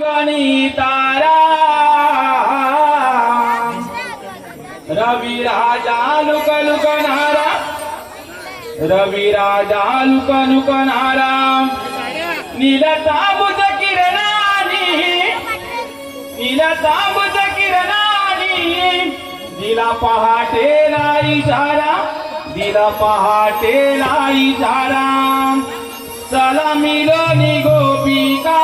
गणितारा Ravi Raja look लुकनारा Ravi Raja look लुकनारा नीलतांबुज किरणानी। नीलतांबुज किरणानी। दिला पहाटेला इशारा दिला पहाटेला इशारा चला मिलोनी गोपिका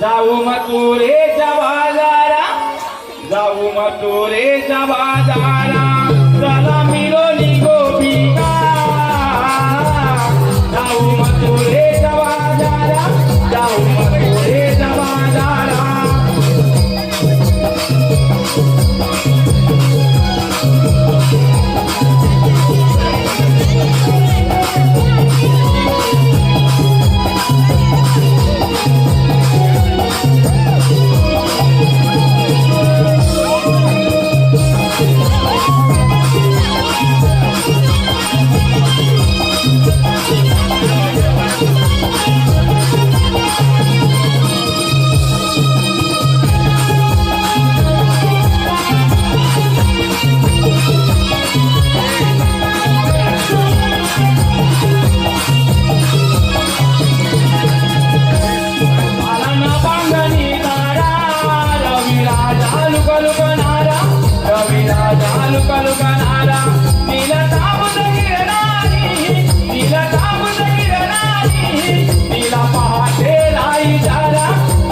जाऊ मथुरेच्या बाजारा जाऊ मथुरेच्या बाजारा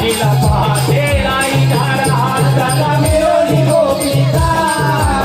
Mira, pa, que la guitarra, hasta la melodía, guitarra.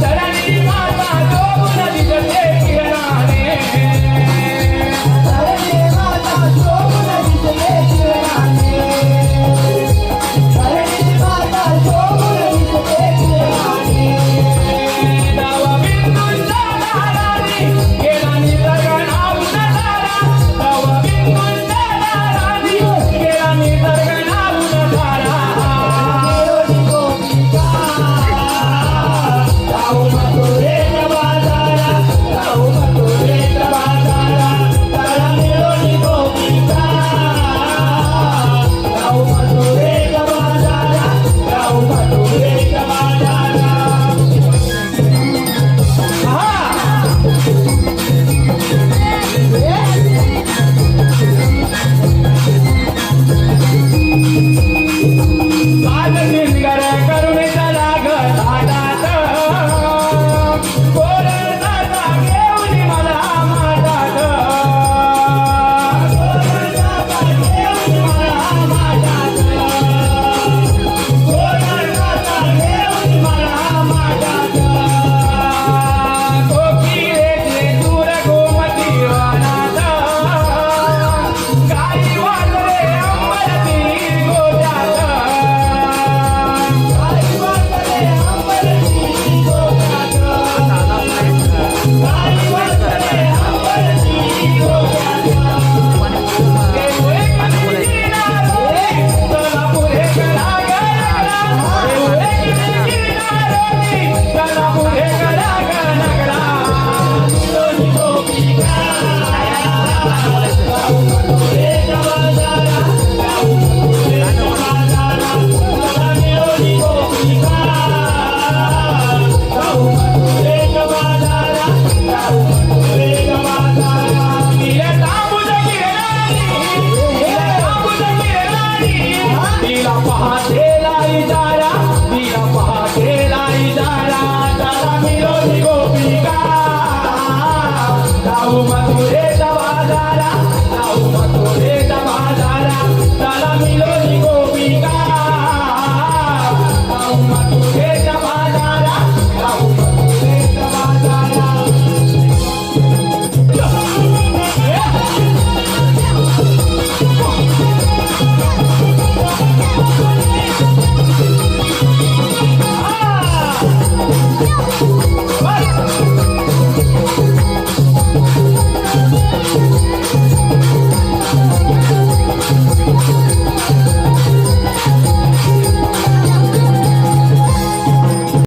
தன்